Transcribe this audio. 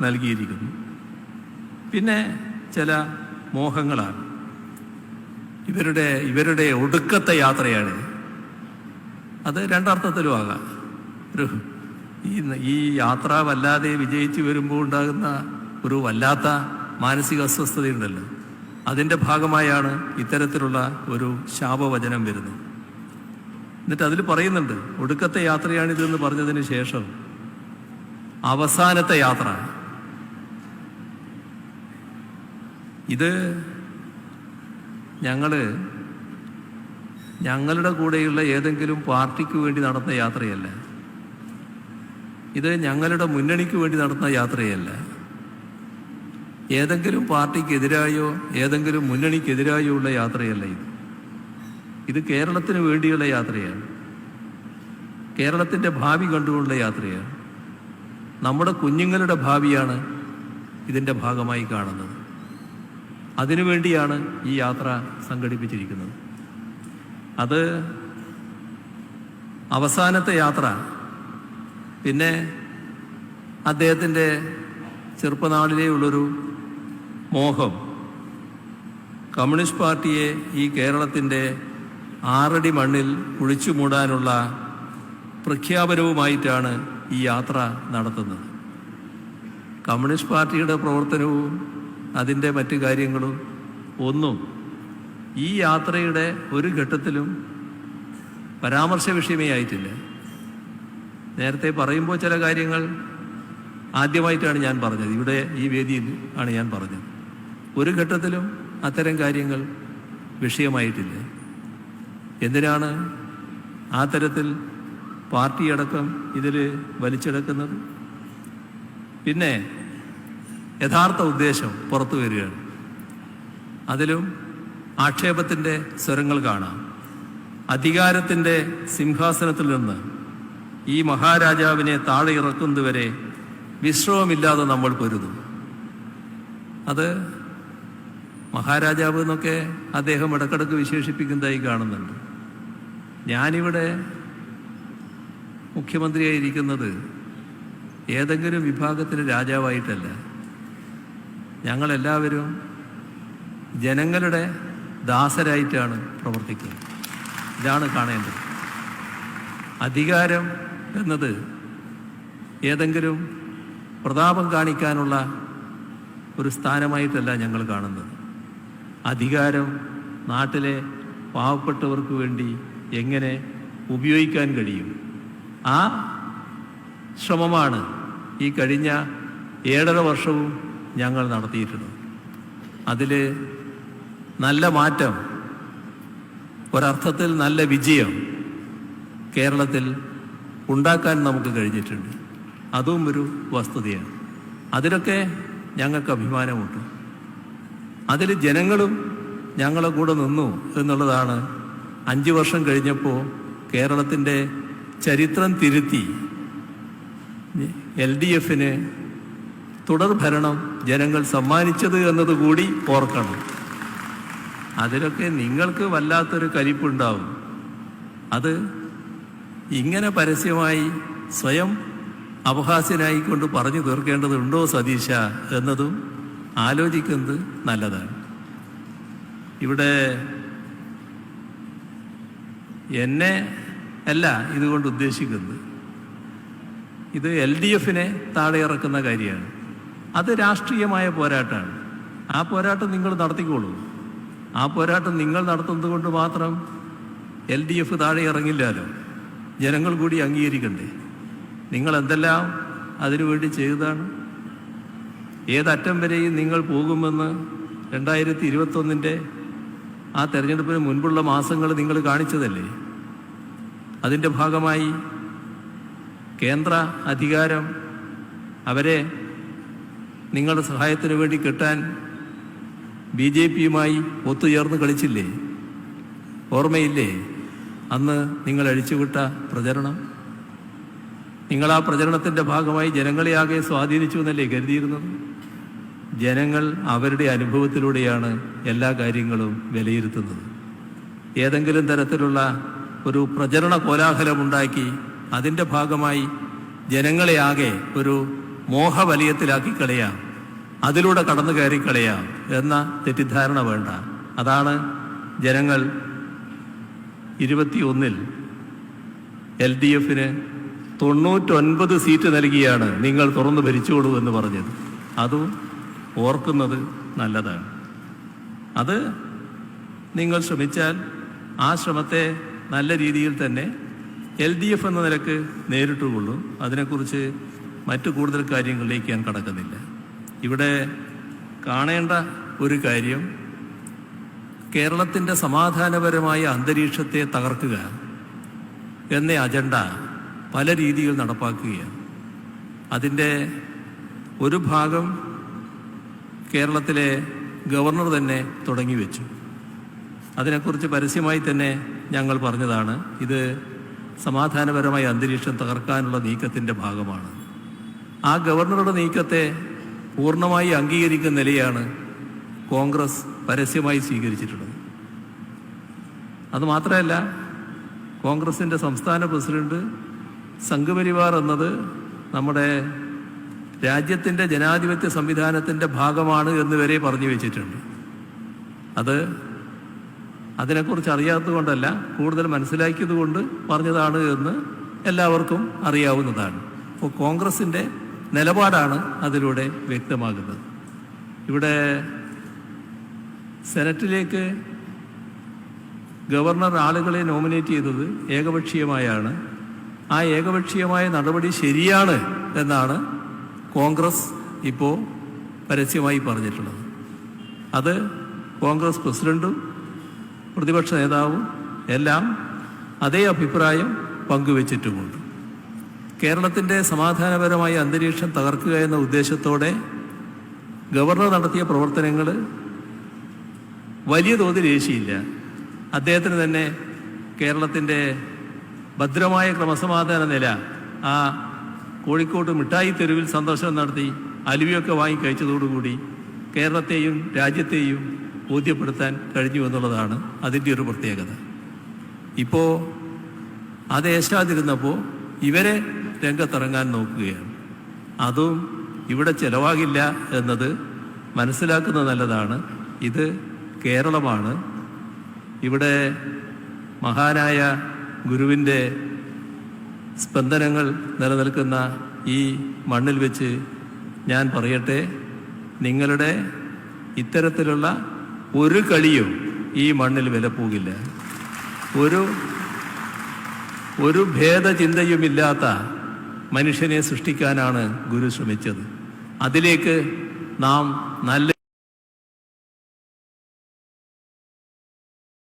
നൽകിയിരിക്കുന്നു. പിന്നെ ചില മോഹങ്ങളാണ്. ഇവരുടെ ഇവരുടെ ഒടുക്കത്തെ യാത്രയാണ് അത് രണ്ടർത്ഥത്തിലും ആകാം. ഒരു ഈ ഈ യാത്ര വല്ലാതെ വിജയിച്ചു വരുമ്പോൾ ഉണ്ടാകുന്ന ഒരു വല്ലാത്ത മാനസിക അസ്വസ്ഥതയുണ്ടല്ലോ. അതിന്റെ ഭാഗമായാണ് ഇത്തരത്തിലുള്ള ഒരു ശാപവചനം വരുന്നത്. എന്നിട്ട് അതിൽ പറയുന്നുണ്ട് ഒടുക്കത്തെ യാത്രയാണിതെന്ന് പറഞ്ഞതിന് ശേഷം അവസാനത്തെ യാത്ര ഇത് ഞങ്ങൾ ഞങ്ങളുടെ കൂടെയുള്ള ഏതെങ്കിലും പാർട്ടിക്ക് വേണ്ടി നടന്ന യാത്രയല്ല. ഇത് ഞങ്ങളുടെ മുന്നണിക്ക് വേണ്ടി നടന്ന യാത്രയല്ല. ഏതെങ്കിലും പാർട്ടിക്കെതിരായോ ഏതെങ്കിലും മുന്നണിക്കെതിരായോ ഉള്ള യാത്രയല്ല ഇത്. ഇത് കേരളത്തിന് വേണ്ടിയുള്ള യാത്രയാണ്. കേരളത്തിന്റെ ഭാവി കണ്ടുകൊണ്ടുള്ള യാത്രയാണ്. നമ്മുടെ കുഞ്ഞുങ്ങളുടെ ഭാവിയാണ് ഇതിന്റെ ഭാഗമായി കാണുന്നത്. അതിനുവേണ്ടിയാണ് ഈ യാത്ര സംഘടിപ്പിച്ചിരിക്കുന്നത്. അത് അവസാനത്തെ യാത്ര. പിന്നെ അദ്ദേഹത്തിന്റെ ചെറുപ്പനാളിലേയുള്ളൊരു മോഹം. കമ്മ്യൂണിസ്റ്റ് പാർട്ടിയെ ഈ കേരളത്തിന്റെ ആറടി മണ്ണിൽ കുഴിച്ചു മൂടാനുള്ള പ്രഖ്യാപനവുമായിട്ടാണ് ഈ യാത്ര നടത്തുന്നത്. കമ്മ്യൂണിസ്റ്റ് പാർട്ടിയുടെ പ്രവർത്തനവും അതിന്റെ മറ്റു കാര്യങ്ങളും ഒന്നും ഈ യാത്രയുടെ ഒരു ഘട്ടത്തിലും പരാമർശ വിഷയമേ ആയിട്ടില്ല. നേരത്തെ പറയുമ്പോൾ ചില കാര്യങ്ങൾ ആദ്യമായിട്ടാണ് ഞാൻ പറഞ്ഞത്. ഇവിടെ ഈ വേദിയിൽ ആണ് ഞാൻ പറഞ്ഞത്. ഒരു ഘട്ടത്തിലും അത്തരം കാര്യങ്ങൾ വിഷയമായിട്ടില്ല. എന്തിനാണ് ആ തരത്തിൽ പാർട്ടിയടക്കം ഇതിൽ വലിച്ചെടുക്കുന്നത്? പിന്നെ യഥാർത്ഥ ഉദ്ദേശം പുറത്തു വരികയാണ്. അതിലും ആക്ഷേപത്തിന്റെ സ്വരങ്ങൾ കാണാം. അധികാരത്തിന്റെ സിംഹാസനത്തിൽ നിന്ന് ഈ മഹാരാജാവിനെ താഴെ ഇറക്കുന്നതുവരെ വിശ്രമമില്ലാതെ നമ്മൾ പൊരുതും. അത് മഹാരാജാവ് എന്നൊക്കെ അദ്ദേഹം ഇടക്കിടക്ക് വിശേഷിപ്പിക്കുന്നതായി കാണുന്നുണ്ട്. ഞാനിവിടെ മുഖ്യമന്ത്രിയായിരിക്കുന്നത് ഏതെങ്കിലും വിഭാഗത്തിന് രാജാവായിട്ടല്ല. ഞങ്ങളെല്ലാവരും ജനങ്ങളുടെ ദാസരായിട്ടാണ് പ്രവർത്തിക്കുന്നത് ഇതാണ് കാണേണ്ടത്. അധികാരം എന്നത് ഏതെങ്കിലും പ്രതാപം കാണിക്കാനുള്ള ഒരു സ്ഥാനമായിട്ടല്ല ഞങ്ങൾ കാണുന്നത്. അധികാരം നാട്ടിലെ പാവപ്പെട്ടവർക്ക് വേണ്ടി എങ്ങനെ ഉപയോഗിക്കാൻ കഴിയും? ആ ശ്രമമാണ് ഈ കഴിഞ്ഞ ഏഴര വർഷവും ഞങ്ങൾ നടത്തിയിരുന്നു അതിൽ നല്ല മാറ്റം ഒരർത്ഥത്തിൽ നല്ല വിജയം കേരളത്തിൽ ഉണ്ടാക്കാൻ നമുക്ക് കഴിഞ്ഞിട്ടുണ്ട്. അതും ഒരു വസ്തുതയാണ്. അതിലൊക്കെ ഞങ്ങൾക്ക് അഭിമാനമുണ്ട്. അതിൽ ജനങ്ങളും ഞങ്ങളെ കൂടെ നിന്നു എന്നുള്ളതാണ് അഞ്ച് വർഷം കഴിഞ്ഞപ്പോൾ കേരളത്തിന്റെ ചരിത്രം തിരുത്തി. എൽ ഡി എഫിന് തുടർ ഭരണം ജനങ്ങൾ സമ്മാനിച്ചത് എന്നതുകൂടി ഓർക്കണം. അതിലൊക്കെ നിങ്ങൾക്ക് വല്ലാത്തൊരു കലിപ്പുണ്ടാവും. അത് ഇങ്ങനെ പരസ്യമായി സ്വയം അപഹാസ്യനായിക്കൊണ്ട് പറഞ്ഞു തീർക്കേണ്ടതുണ്ടോ സതീശ എന്നതും ആലോചിക്കുന്നത് നല്ലതാണ്. ഇവിടെ എന്നെ അല്ല ഇതുകൊണ്ട് ഉദ്ദേശിക്കുന്നത്. ഇത് എൽ ഡി എഫിനെ താഴെ ഇറക്കുന്ന കാര്യമാണ്. അത് രാഷ്ട്രീയമായ പോരാട്ടമാണ് ആ പോരാട്ടം നിങ്ങൾ നടത്തിക്കോളൂ. ആ പോരാട്ടം നിങ്ങൾ നടത്തുന്നത് മാത്രം എൽ ഡി എഫ് താഴെ ഇറങ്ങില്ലല്ലോ. ജനങ്ങൾ കൂടി അംഗീകരിക്കണ്ടേ? നിങ്ങൾ എന്തെല്ലാം അതിനുവേണ്ടി ചെയ്തതാണ്? ഏതറ്റം വരെയും നിങ്ങൾ പോകുമെന്ന് രണ്ടായിരത്തി ഇരുപത്തൊന്നിന്റെ ആ തെരഞ്ഞെടുപ്പിന് മുൻപുള്ള മാസങ്ങൾ നിങ്ങൾ കാണിച്ചതല്ലേ? അതിന്റെ ഭാഗമായി കേന്ദ്ര അധികാരം അവരെ നിങ്ങളുടെ സഹായത്തിന് വേണ്ടി കിട്ടാൻ ബി ജെ പിയുമായി ഒത്തുചേർന്ന് കളിച്ചില്ലേ? ഓർമ്മയില്ലേ? അന്ന് നിങ്ങൾ അഴിച്ചുവിട്ട പ്രചരണം? നിങ്ങൾ ആ പ്രചരണത്തിന്റെ ഭാഗമായി ജനങ്ങളെ ആകെ സ്വാധീനിച്ചു എന്നല്ലേ കരുതിയിരുന്നത്? ജനങ്ങൾ അവരുടെ അനുഭവത്തിലൂടെയാണ് എല്ലാ കാര്യങ്ങളും വിലയിരുത്തുന്നത്. ഏതെങ്കിലും തരത്തിലുള്ള ഒരു പ്രചരണ കോലാഹലമുണ്ടാക്കി അതിന്റെ ഭാഗമായി ജനങ്ങളെ ആകെ ഒരു മോഹവലയത്തിലാക്കി കളയാം. അതിലൂടെ കടന്നു കയറി കളയാം എന്ന തെറ്റിദ്ധാരണ വേണ്ട. അതാണ് ജനങ്ങൾ ഇരുപത്തിയൊന്നിൽ എൽ ഡി എഫിന് തൊണ്ണൂറ്റൊൻപത് സീറ്റ് നൽകിയാണ് നിങ്ങൾ തുറന്നു ഭരിച്ചോളൂ എന്ന് പറഞ്ഞത്. അതും ഓർക്കുന്നത് നല്ലതാണ്. അത് നിങ്ങൾ ശ്രമിച്ചാൽ ആ ശ്രമത്തെ നല്ല രീതിയിൽ തന്നെ എൽ ഡി എഫ് എന്ന നിലയ്ക്ക് നേരിട്ടുകൊള്ളും. അതിനെക്കുറിച്ച് മറ്റു കൂടുതൽ കാര്യങ്ങളിലേക്ക് ഞാൻ കടക്കുന്നില്ല. ഇവിടെ കാണേണ്ട ഒരു കാര്യം കേരളത്തിന്റെ സമാധാനപരമായ അന്തരീക്ഷത്തെ തകർക്കുക എന്ന അജണ്ട പല രീതിയിൽ നടപ്പാക്കുകയാണ്. അതിന്റെ ഒരു ഭാഗം കേരളത്തിലെ ഗവർണർ തന്നെ തുടങ്ങി വെച്ചു. അതിനെക്കുറിച്ച് പരസ്യമായി തന്നെ ഞങ്ങൾ പറഞ്ഞതാണ് ഇത് സമാധാനപരമായ അന്തരീക്ഷം തകർക്കാനുള്ള നീക്കത്തിന്റെ ഭാഗമാണ്. ആ ഗവർണറുടെ നീക്കത്തെ പൂർണമായി അംഗീകരിക്കുന്ന നിലയാണ് കോൺഗ്രസ് പരസ്യമായി സ്വീകരിച്ചിട്ടുള്ളത്. അതുമാത്രമല്ല കോൺഗ്രസിന്റെ സംസ്ഥാന പ്രസിഡന്റ് സംഘപരിവാർ എന്നത് നമ്മുടെ രാജ്യത്തിന്റെ ജനാധിപത്യ സംവിധാനത്തിന്റെ ഭാഗമാണ് എന്ന് വരെ പറഞ്ഞു വെച്ചിട്ടുണ്ട്. അത് അതിനെക്കുറിച്ച് അറിയാത്തത് കൊണ്ടല്ല കൂടുതൽ മനസ്സിലാക്കിയത് കൊണ്ട് പറഞ്ഞതാണ് എന്ന് എല്ലാവർക്കും അറിയാവുന്നതാണ്. അപ്പോൾ കോൺഗ്രസിന്റെ നിലപാടാണ് അതിലൂടെ വ്യക്തമാകുന്നത്. ഇവിടെ സെനറ്റിലേക്ക് ഗവർണർ ആളുകളെ നോമിനേറ്റ് ചെയ്തത് ഏകപക്ഷീയമായാണ്. ആ ഏകപക്ഷീയമായ നടപടി ശരിയാണ് എന്നാണ് കോൺഗ്രസ് ഇപ്പോൾ പരസ്യമായി പറഞ്ഞിട്ടുള്ളത്. അത് കോൺഗ്രസ് പ്രസിഡന്റും പ്രതിപക്ഷ നേതാവും എല്ലാം അതേ അഭിപ്രായം പങ്കുവച്ചിട്ടുമുണ്ട്. കേരളത്തിന്റെ സമാധാനപരമായ അന്തരീക്ഷം തകർക്കുക എന്ന ഉദ്ദേശത്തോടെ ഗവർണർ നടത്തിയ പ്രവർത്തനങ്ങൾ വലിയ തോതിൽ ഏശിയില്ല അദ്ദേഹത്തിന് തന്നെ കേരളത്തിന്റെ ഭദ്രമായ ക്രമസമാധാന നില ആ കോഴിക്കോട് മിഠായി തെരുവിൽ സന്ദർശനം നടത്തി അലുവിയൊക്കെ വാങ്ങി കഴിച്ചതോടുകൂടി കേരളത്തെയും രാജ്യത്തെയും ബോധ്യപ്പെടുത്താൻ കഴിഞ്ഞു എന്നുള്ളതാണ് അതിന്റെ ഒരു പ്രത്യേകത. ഇപ്പോൾ അത് ഏശാതിരുന്നപ്പോൾ ഇവരെ രംഗത്തിറങ്ങാൻ നോക്കുകയാണ്. അതും ഇവിടെ ചെലവാകില്ല എന്നത് മനസ്സിലാക്കുന്നത് നല്ലതാണ്. ഇത് കേരളമാണ്. ഇവിടെ മഹാനായ ഗുരുവിന്റെ സ്പന്ദനങ്ങൾ നിലനിൽക്കുന്ന ഈ മണ്ണിൽ വെച്ച് ഞാൻ പറയട്ടെ നിങ്ങളുടെ ഇത്തരത്തിലുള്ള ഒരു കളിയും ഈ മണ്ണിൽ വിലപ്പോകില്ല ഒരു ഒരു ഭേദചിന്തയുമില്ലാത്ത മനുഷ്യനെ സൃഷ്ടിക്കാനാണ് ഗുരു ശ്രമിച്ചത്. അതിലേക്ക് നാം നല്ല